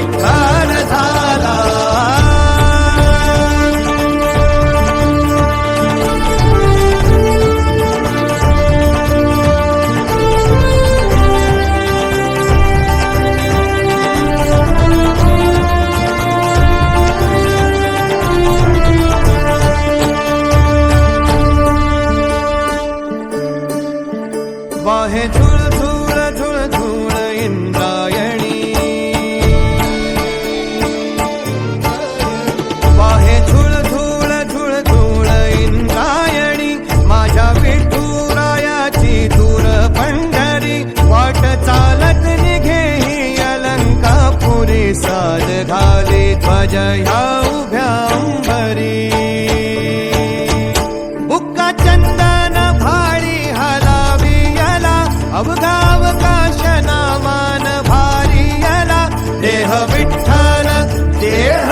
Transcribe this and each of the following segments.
Ah. चालत निघे अलंका पुरे साल घाले ध्वज ह्या उभ्या अंबरी बुक्का चंदन भारी हलावी याला अवघाव काशना मान भारी याला. देह विठ्ठल देह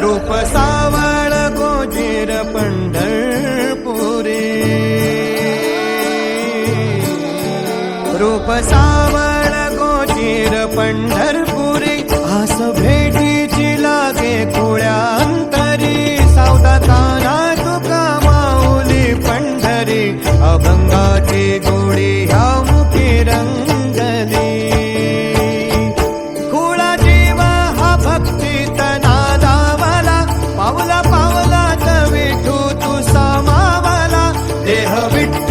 रूप सावळ गोजेर पंढरपुरी. रूप सावळ गोजेर पंढरपुरी. आस भेटीची लागे कुळ्यांतरी. सावधाताना तुका माऊली पंढरी. अभंगाची ದೇಹವಿಟ್ಟು